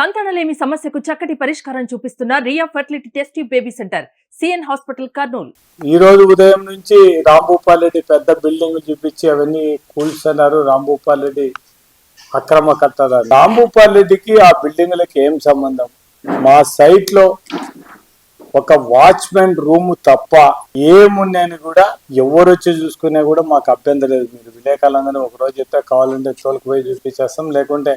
సంతానలేమి సమస్యకు చక్కటి పరిష్కారం చూపిస్తున్న Riya fertility test baby centre CN hospital Kurnool. ఈ రోజు ఉదయం నుంచి రాంభూపాల్ రెడ్డి పెద్ద బిల్డింగ్ చూపించి అవన్నీ కూల్చున్నారు. రాంభూపాల్ రెడ్డి అక్రమ కట్టడాలు రాంభూపాల్ రెడ్డికి ఆ బిల్డింగ్లకి ఏం సంబంధం? మా సైట్లో ఒక వాచ్మెన్ రూమ్ తప్ప ఏమున్నాయని కూడా ఎవరు వచ్చి చూసుకునే కూడా మాకు అభ్యంతరం లేదు. మీరు విలేకరులందరూ ఒక రోజు చెప్తే కావాలంటే తోలుకు పోయి చూపించేస్తాం. లేకుంటే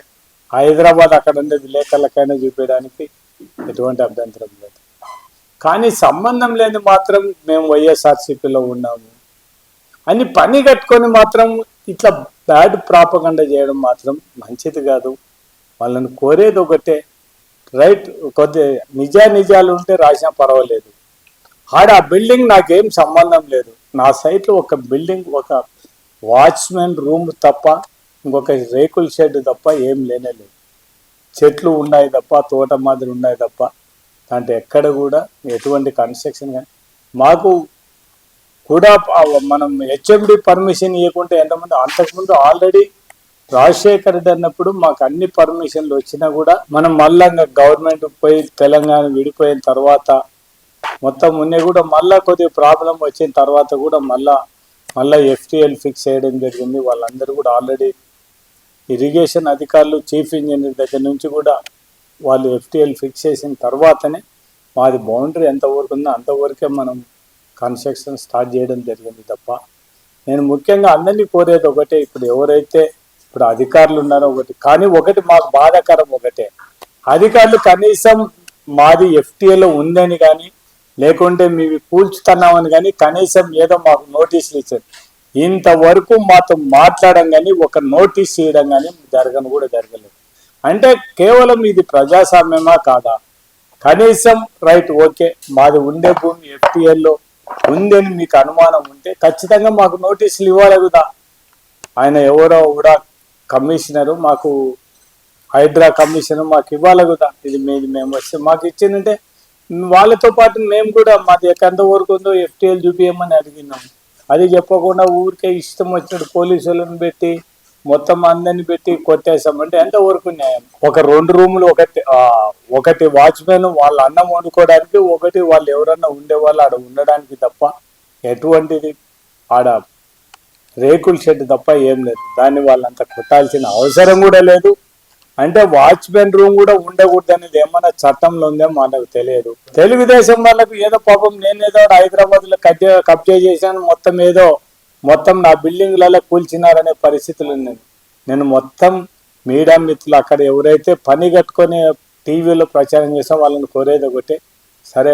హైదరాబాద్ అక్కడ ఉండే విలేకరులకైనా చూపించడానికి ఎటువంటి అభ్యంతరం లేదు. కానీ సంబంధం లేని మాత్రం మేము వైఎస్ఆర్సీపీలో ఉన్నాము. అని పని కట్టుకొని మాత్రం ఇట్లా బ్యాడ్ ప్రాపగండ చేయడం మాత్రం మంచిది కాదు. వాళ్ళని కోరేది ఒకటే రైట్ కొద్ది నిజా నిజాలు ఉంటే రాసినా పర్వాలేదు. ఆడ ఆ బిల్డింగ్ నాకేం సంబంధం లేదు. నా సైట్లో ఒక బిల్డింగ్ ఒక వాచ్మెన్ రూమ్ తప్ప ఇంకొక రేకుల షెడ్ తప్ప ఏం లేనే లేదు. చెట్లు ఉన్నాయి తప్ప తోట మాదిరి ఉన్నాయి తప్ప దాంట్లో ఎక్కడ కూడా ఎటువంటి కన్స్ట్రక్షన్ కానీ మాకు కూడా మనం హెచ్ఎండి పర్మిషన్ ఇవ్వకుంటే ఎంతమంది అంతకుముందు ఆల్రెడీ రాజశేఖర్ రెడ్డి అన్నప్పుడు మాకు అన్ని పర్మిషన్లు వచ్చినా కూడా మనం మళ్ళా గవర్నమెంట్ పోయి తెలంగాణ విడిపోయిన తర్వాత మొత్తం ఉన్నాయి కూడా మళ్ళా కొద్దిగా ప్రాబ్లం వచ్చిన తర్వాత కూడా మళ్ళా మళ్ళీ ఎఫ్టీఎల్ ఫిక్స్ చేయడం జరిగింది. వాళ్ళందరూ కూడా ఆల్రెడీ ఇరిగేషన్ అధికారులు చీఫ్ ఇంజనీర్ దగ్గర నుంచి కూడా వాళ్ళు ఎఫ్టీఎల్ ఫిక్స్ చేసిన తర్వాతనే మాది బౌండరీ ఎంతవరకు ఉందో అంతవరకే మనం కన్స్ట్రక్షన్ స్టార్ట్ చేయడం జరిగింది తప్ప. నేను ముఖ్యంగా అందరినీ కోరేది ఒకటే ఇప్పుడు ఎవరైతే ఇప్పుడు అధికారులు ఉన్నారో ఒకటి కానీ ఒకటి మాకు బాధాకరం ఒకటే. అధికారులు కనీసం మాది ఎఫ్టీఏలో ఉందని కానీ లేకుంటే మేము కూల్చుతున్నామని కానీ కనీసం ఏదో మాకు నోటీసులు ఇచ్చారు. ఇంతవరకు మాతో మాట్లాడడం కానీ ఒక నోటీస్ ఇవ్వడం కానీ జరగను కూడా జరగలేదు. అంటే కేవలం ఇది ప్రజాస్వామ్యమా కాదా? కనీసం రైట్ ఓకే మాది ఉండే భూమి ఎఫ్టీఎల్లో ఉందని మీకు అనుమానం ఉంటే ఖచ్చితంగా మాకు నోటీసులు ఇవ్వాలి కదా. ఆయన ఎవరో కూడా కమిషనరు మాకు హైడ్రా కమిషనర్ మాకు ఇవ్వాలి కదా. ఇది మీది మేము వస్తే మాకు ఇచ్చిందంటే వాళ్ళతో పాటు మేము కూడా మాది ఎంత వరకు ఉందో ఎఫ్టీఎల్ చూపించమని అడిగినాము. అది చెప్పకుండా ఊరికే ఇష్టం వచ్చినట్టు పోలీసులను పెట్టి మొత్తం అందరిని పెట్టి కొట్టేసామంటే ఎంత వరకు న్యాయం? ఒక రెండు రూములు ఒకటి ఒకటి వాచ్మెన్ వాళ్ళ అన్నం వండుకోవడానికి ఒకటి వాళ్ళు ఎవరన్నా ఉండేవాళ్ళు ఆడ ఉండడానికి తప్ప ఎటువంటిది? ఆడ రేకుల షెడ్ తప్ప ఏం లేదు. దాన్ని వాళ్ళంత కొట్టాల్సిన అవసరం కూడా లేదు. అంటే వాచ్మెన్ రూమ్ కూడా ఉండకూడదు అనేది ఏమన్నా చట్టంలో ఉందో మనకు తెలియదు. తెలుగుదేశం వాళ్ళకు ఏదో పాపం నేనేదో హైదరాబాద్లో కబ్జా కబ్జా చేశాను మొత్తం ఏదో మొత్తం నా బిల్డింగ్లలో కూల్చినారనే పరిస్థితులు ఉన్నాయి నేను మొత్తం మీడియా మిత్రులు అక్కడ ఎవరైతే పని కట్టుకొని టీవీలో ప్రచారం చేసాం వాళ్ళని కోరేది ఒకటి సరే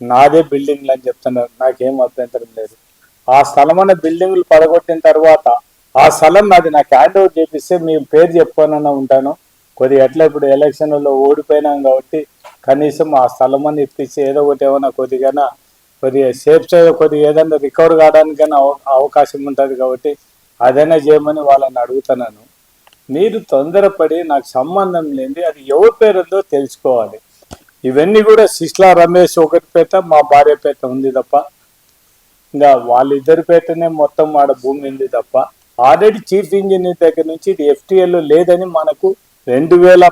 నాదే బిల్డింగ్లు అని చెప్తున్నారు. నాకేం అభ్యంతరం లేదు. ఆ స్థలం అనే బిల్డింగ్లు పడగొట్టిన తర్వాత ఆ స్థలం నాది నాకు హ్యాండ్ ఓవర్ చేపిస్తే మీ పేరు చెప్పుకోనన్నా ఉంటాను. కొద్దిగా ఎట్లా ఇప్పుడు ఎలక్షన్లో ఓడిపోయినాం కాబట్టి కనీసం ఆ స్థలం అని ఇప్పించి ఏదో ఒకటి ఏమైనా కొద్దిగా కొద్దిగా సేఫ్ చేయ కొద్దిగా ఏదైనా రికవర్ కావడానికైనా అవకాశం ఉంటుంది కాబట్టి అదైనా చేయమని వాళ్ళని అడుగుతున్నాను. మీరు తొందరపడి నాకు సంబంధం లేని అది ఎవరి పేరు ఉందో తెలుసుకోవాలి. ఇవన్నీ కూడా శిష్లా రమేష్ ఒకటి పేట మా భార్య పేట ఉంది తప్ప ఇంకా వాళ్ళిద్దరి పేటనే మొత్తం ఆడ భూమి ఉంది తప్ప. ఆల్రెడీ చీఫ్ ఇంజనీర్ దగ్గర నుంచి ఇది ఎఫ్టీఎల్లో లేదని మనకు రెండు వేల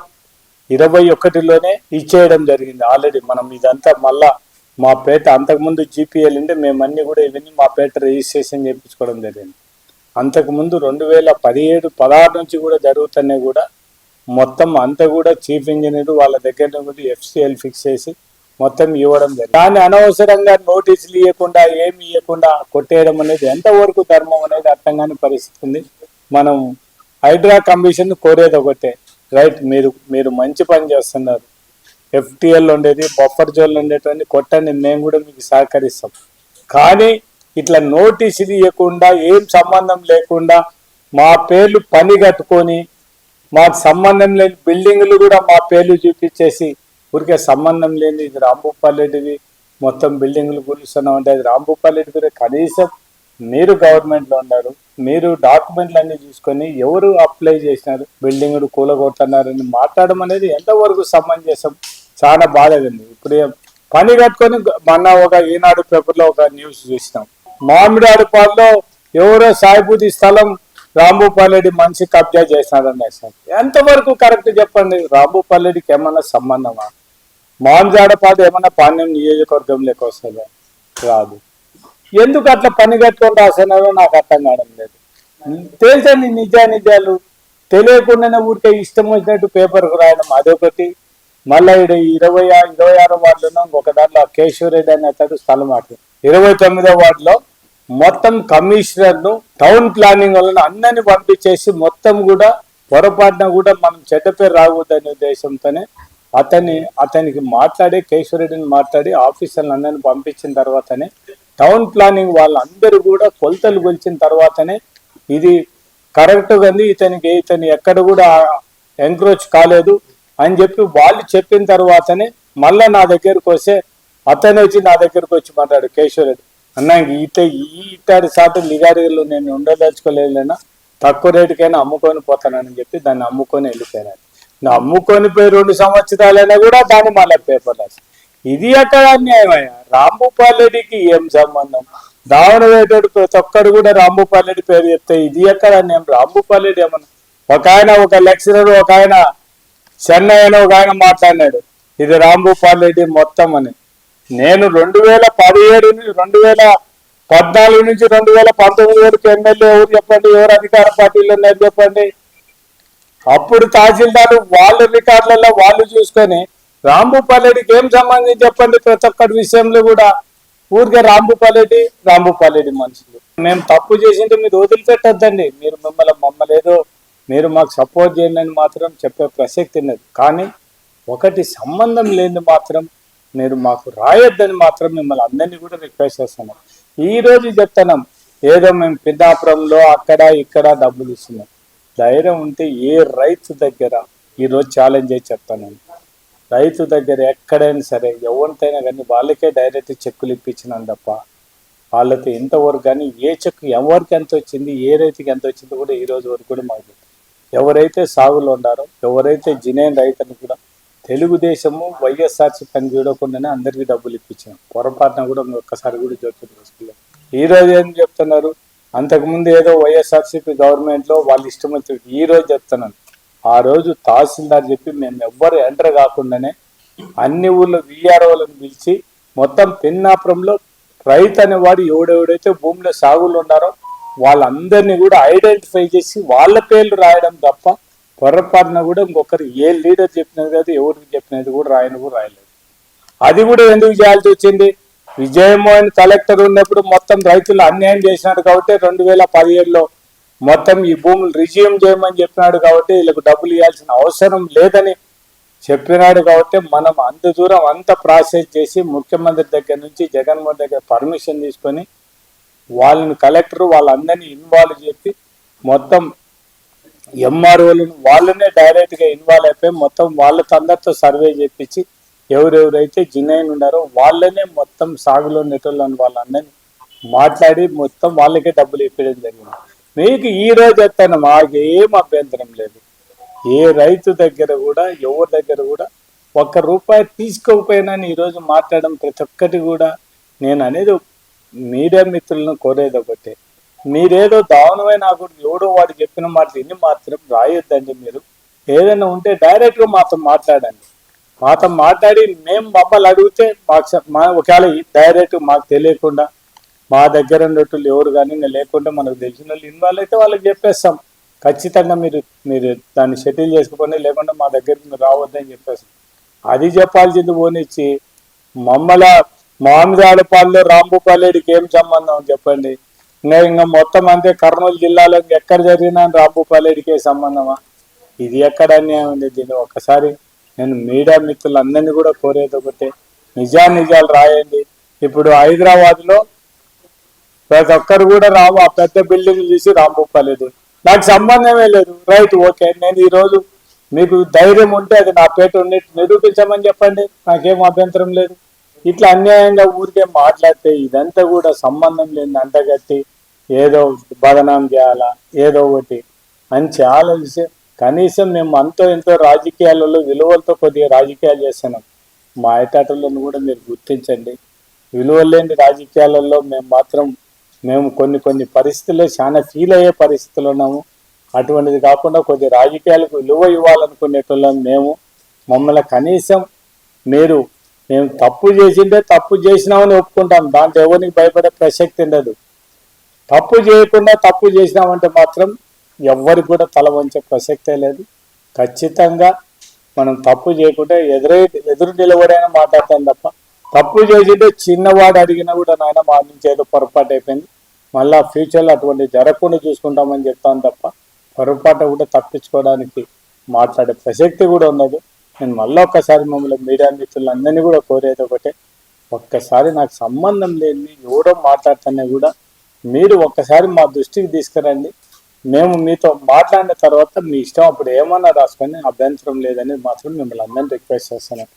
ఇరవై ఒకటిలోనే ఇచ్చేయడం జరిగింది. ఆల్రెడీ మనం ఇదంతా మళ్ళా మా పేట అంతకుముందు జీపీఎల్ ఉంటే మేమన్నీ కూడా ఇవన్నీ మా పేట రిజిస్ట్రేషన్ చేయించుకోవడం జరిగింది. అంతకుముందు రెండు వేల పదిహేడు పదహారు నుంచి కూడా జరుగుతున్నాయి కూడా. మొత్తం అంతా కూడా చీఫ్ ఇంజనీర్ వాళ్ళ దగ్గర కూడా ఎఫ్సిఎల్ ఫిక్స్ చేసి మొత్తం ఇవ్వడం జరిగింది. దాన్ని అనవసరంగా నోటీసులు ఇవ్వకుండా ఏమి ఇవ్వకుండా కొట్టేయడం అనేది ఎంతవరకు ధర్మం అనేది అర్థం కాని పరిస్థితి ఉంది. మనం హైడ్రా కమిషన్ కోరేది ఒకటే. రైట్ మీరు మీరు మంచి పని చేస్తున్నారు. ఎఫ్టీఎల్ ఉండేది బఫర్ జోన్లు ఉండేటువంటి కొట్టండి మేము కూడా మీకు సహకరిస్తాం. కానీ ఇట్లా నోటీస్ ఇవ్వకుండా ఏం సంబంధం లేకుండా మా పేర్లు పని కట్టుకొని మాకు సంబంధం లేని బిల్డింగ్లు కూడా మా పేర్లు చూపించేసి ఊరికే సంబంధం లేని ఇది రాంభూపాలెడ్డిది మొత్తం బిల్డింగ్లు కూలుస్తున్నాం అంటే అది రాంభూపాలెడ్డి కూడా కనీసం మీరు గవర్నమెంట్లో ఉన్నారు మీరు డాక్యుమెంట్లు అన్ని చూసుకొని ఎవరు అప్లై చేసినారు బిల్డింగ్ కూలగొడుతున్నారని మాట్లాడడం అనేది ఎంతవరకు సమంజసం? చాలా బాధగా ఇప్పుడు పని కట్టుకొని మొన్న ఒక ఈనాడు పేపర్లో ఒక న్యూస్ చూసినాం. మామిడాడు పాల్లో ఎవరో సాయిబుద్ధి స్థలం రాంభూపాలరెడ్డి మనిషి కబ్జా చేసినాడని సార్. ఎంతవరకు కరెక్ట్ చెప్పండి? రాంభూపాలరెడ్డికి ఏమన్నా సంబంధమా? మాంజాడపాడు ఏమన్నా పాణ్యం నియోజకవర్గంలోకి వస్తుందా? రాదు. ఎందుకు అట్లా పని కట్టుకొని రాసినారో నాకు అర్థం కావడం లేదు. తెలుసండి నిజానిజాలు. తెలియకుండానే ఊరికే ఇష్టం వచ్చినట్టు పేపర్కు రాయడం అదొకటి. మళ్ళీ ఇరవై ఇరవై ఆరో వార్డులో ఒక దాంట్లో కేశవరెడ్డి అనే అతడు స్థలం మాట ఇరవై తొమ్మిదో వార్డులో మొత్తం కమిషనర్ను టౌన్ ప్లానింగ్ వలన అందరిని పంపించేసి మొత్తం కూడా పొరపాటున కూడా మనం చెడ్డ పేరు రాకూడదనే ఉద్దేశంతోనే అతన్ని అతనికి మాట్లాడి కేశవరెడ్డిని మాట్లాడి ఆఫీసర్లు అందరిని పంపించిన తర్వాతనే టౌన్ ప్లానింగ్ వాళ్ళందరూ కూడా కొలతలు కొలిచిన తర్వాతనే ఇది కరెక్ట్ ఉంది. ఇతనికి ఇతను ఎక్కడ కూడా ఎంక్రోచ్ కాలేదు అని చెప్పి వాళ్ళు చెప్పిన తర్వాతనే మళ్ళా నా దగ్గరకు వస్తే అతను వచ్చి నా దగ్గరకు వచ్చి మాట్లాడు కేశవరెడ్డి అన్న ఈత ఈ ఇట్టాడి సాటు లిగాడిలో నేను ఉండదలుచుకోలేదైనా తక్కువ రేటుకైనా అమ్ముకొని పోతానని చెప్పి దాన్ని అమ్ముకొని వెళ్ళిపోయాను అమ్ముకొని పోయి రెండు సంవత్సరాలైనా కూడా దాన్ని మళ్ళీ పేపర్ రాసి ఇది ఎక్కడ అన్యాయమయ్యా రాంభూపాల్ ఏం సంబంధం? దావనవేటడు ప్రతి ఒక్కరు కూడా రాంభూపాల్ పేరు చెప్తే ఇది ఎక్కడ అన్యాయం? రాంభూపాల్ ఏమన్నా? ఒక ఆయన ఒక లెక్చరర్ ఒక ఆయన చెన్నై అని ఒక ఆయన మాట్లాడినాడు. ఇది రాంభూపాల్ మొత్తం అని. నేను రెండు వేల పదిహేడు నుంచి రెండు వేల పద్నాలుగు నుంచి రెండు వేల పంతొమ్మిది వరకు ఎమ్మెల్యే ఎవరు చెప్పండి? ఎవరు అధికార పార్టీలో ఉన్నారు చెప్పండి? అప్పుడు తహసీల్దారు వాళ్ళ రికార్డులలో వాళ్ళు చూసుకొని రాంభూపాలరెడ్డికి ఏం సంబంధించి చెప్పండి ప్రతి ఒక్కటి విషయంలో కూడా? ఊరికే రాంభూపాలరెడ్డి రాంభూపాలరెడ్డి మనుషులు. మేము తప్పు చేసింటే మీరు వదిలిపెట్టద్దండి. మీరు మిమ్మల్ని మమ్మలేదో మీరు మాకు సపోర్ట్ చేయండి అని మాత్రం చెప్పే ప్రసక్తి లేదు కానీ ఒకటి సంబంధం లేని మాత్రం మీరు మాకు రాయొద్దని మాత్రం మిమ్మల్ని అందరినీ కూడా రిక్వెస్ట్ చేస్తున్నాం. ఈరోజు చెప్తున్నాం ఏదో మేము పిద్దాపురంలో అక్కడ ఇక్కడ డబ్బులు ఇస్తున్నాం. ధైర్యం ఉంటే ఏ రైతు దగ్గర ఈరోజు ఛాలెంజ్ చేసి చెప్తాను రైతు దగ్గర ఎక్కడైనా సరే ఎవరితైనా కానీ వాళ్ళకే డైరెక్ట్ చెక్కులు ఇప్పించినాను తప్ప వాళ్ళతో ఇంతవరకు కానీ ఏ చెక్కు ఎవరికి ఎంత వచ్చింది ఏ రైతుకి ఎంత వచ్చింది కూడా ఈ రోజు వరకు కూడా మాకు ఎవరైతే సాగులో ఉన్నారో ఎవరైతే జినేన్ రైతుని కూడా తెలుగుదేశము వైఎస్ఆర్సీ పని చూడకుండానే అందరికీ డబ్బులు ఇప్పించాం పొరపాటున కూడా ఒక్కసారి కూడా జోక్యం చేసుకోలేదు. ఈ రోజు ఏం చెప్తున్నారు? అంతకుముందు ఏదో వైఎస్ఆర్సీపీ గవర్నమెంట్లో వాళ్ళు ఇష్టం వచ్చినట్టు ఈ రోజు చెప్తున్నాను ఆ రోజు తహసీల్దార్ చెప్పి మేము ఎవ్వరు ఎంటర్ కాకుండానే అన్ని ఊళ్ళో విఆర్ఓలను పిలిచి మొత్తం పిన్నాపురంలో రైతు అనేవాడు ఎవడెవడైతే భూమిలో సాగులు ఉన్నారో వాళ్ళందరినీ కూడా ఐడెంటిఫై చేసి వాళ్ళ పేర్లు రాయడం తప్ప పొరపాటున కూడా ఇంకొకరు ఏ లీడర్ చెప్పినది కాదు ఎవరికి చెప్పినది కూడా రాయని కూడా రాయలేదు. అది కూడా ఎందుకు చేయాల్సి వచ్చింది? విజయమోహన్ కలెక్టర్ ఉన్నప్పుడు మొత్తం రైతులు అన్యాయం చేసినాడు కాబట్టి రెండు వేల పదిహేడులో మొత్తం ఈ భూములు రిజ్యూమ్ చేయమని చెప్పినాడు కాబట్టి వీళ్ళకు డబ్బులు ఇవ్వాల్సిన అవసరం లేదని చెప్పినాడు కాబట్టి మనం అంత దూరం అంత ప్రాసెస్ చేసి ముఖ్యమంత్రి దగ్గర నుంచి జగన్మోహన్ దగ్గర పర్మిషన్ తీసుకొని వాళ్ళని కలెక్టర్ వాళ్ళందరినీ ఇన్వాల్వ్ చేసి మొత్తం ఎంఆర్ఓలను వాళ్ళనే డైరెక్ట్గా ఇన్వాల్వ్ అయిపోయి మొత్తం వాళ్ళతో అందరితో సర్వే చేపించి ఎవరెవరైతే జినైన్ ఉన్నారో వాళ్ళనే మొత్తం సాగులో నెటోళ్ళని వాళ్ళందరినీ మాట్లాడి మొత్తం వాళ్ళకే డబ్బులు ఇప్పించడం జరిగింది. మీకు ఈ రోజు ఎత్తాను మాకేం అభ్యంతరం లేదు. ఏ రైతు దగ్గర కూడా ఎవరి దగ్గర కూడా ఒక్క రూపాయి తీసుకోకపోయినా ఈరోజు మాట్లాడడం ప్రతి ఒక్కటి కూడా నేను అనేది మీడియా మిత్రులను కోరేది ఒకటే. మీరేదో దావనమైన కూడా ఎవడో వాడు చెప్పిన మాటలు ఇన్ని మాత్రం రాయొద్దండి మీరు. ఏదైనా ఉంటే డైరెక్ట్గా మాతో మాట్లాడండి. మాతో మాట్లాడి మేము మమ్మల్ని అడిగితే మాకు ఒకవేళ డైరెక్ట్ మాకు తెలియకుండా మా దగ్గర ఉన్నట్టు ఎవరు కానీ నేను లేకుండా మనకు తెలిసిన వాళ్ళు ఇన్వాల్వ్ అయితే వాళ్ళకి చెప్పేస్తాం. ఖచ్చితంగా మీరు మీరు దాన్ని సెటిల్ చేసుకోండి లేకుండా మా దగ్గరికి మీరు రావద్దని చెప్పేస్తాం. అది చెప్పాల్సింది పోనిచ్చి మమ్మల మామిడాడపాల్లో రాంభూపాలేడికి ఏం సంబంధం చెప్పండి. ఇంకా ఇంకా మొత్తం అంతే కర్నూలు జిల్లాలో ఎక్కడ జరిగినా రాంభూపాలేడికే సంబంధమా? ఇది ఎక్కడ అన్యాయం ఉంది దీన్ని? ఒకసారి నేను మీడియా మిత్రులందరినీ కూడా కోరేది ఒకటే. నిజా నిజాలు రాయండి. ఇప్పుడు హైదరాబాద్లో ప్రతి ఒక్కరు కూడా రాము ఆ పెద్ద బిల్డింగ్ చూసి రాంభూపాలేదు నాకు సంబంధమే లేదు. రైట్ ఓకే నేను ఈ రోజు మీకు ధైర్యం ఉంటే అది నా పేట ఉండి నిరూపించమని చెప్పండి. నాకేం అభ్యంతరం లేదు. ఇట్లా అన్యాయంగా ఊరికే మాట్లాడితే ఇదంతా కూడా సంబంధం లేని అంటగట్టి ఏదో బదనాం చేయాలా ఏదో ఒకటి అని ఆలోచిస్తే కనీసం మేము అంతో ఎంతో రాజకీయాలలో విలువలతో కొద్దిగా రాజకీయాలు చేస్తున్నాం. మా ఆయటాటలను కూడా మీరు గుర్తించండి. విలువలు లేని రాజకీయాలలో మేము మాత్రం మేము కొన్ని కొన్ని పరిస్థితుల్లో చాలా ఫీల్ అయ్యే పరిస్థితులు ఉన్నాము. అటువంటిది కాకుండా కొద్ది రాజకీయాలకు విలువ ఇవ్వాలనుకునేటోళ్ళం మేము. మమ్మల్ని కనీసం మీరు మేము తప్పు చేసిందే తప్పు చేసినామని ఒప్పుకుంటాం. దాంట్లో ఎవరికి భయపడే ప్రసక్తి ఉండదు. తప్పు చేయకుండా తప్పు చేసినామంటే మాత్రం ఎవ్వరికి కూడా తల వంచే ప్రసక్తే లేదు. ఖచ్చితంగా మనం తప్పు చేయకుండా ఎదురై ఎదురు నిలబడైనా మాట్లాడతాం తప్ప తప్పు చేసింటే చిన్నవాడు అడిగినా కూడా నాయన మా నుంచి ఏదో పొరపాటు అయిపోయింది. మళ్ళా ఫ్యూచర్లో అటువంటి జరగకుండా చూసుకుంటామని చెప్తాను తప్ప పొరపాటు కూడా తప్పించుకోవడానికి మాట్లాడే ప్రసక్తి కూడా ఉండదు నేను మళ్ళీ ఒక్కసారి మమ్మల్ని మీడియా మిత్రులందరినీ కూడా కోరేది ఒకటే ఒక్కసారి నాకు సంబంధం లేని ఎవడో మాట్లాడుతున్నా కూడా మీరు ఒక్కసారి మా దృష్టికి తీసుకురండి. మేము మీతో మాట్లాడిన తర్వాత మీ ఇష్టం అప్పుడు ఏమన్నా రాసుకొని అభ్యంతరం లేదని మాత్రం మిమ్మల్ని అందరినీ రిక్వెస్ట్ చేస్తున్నాను.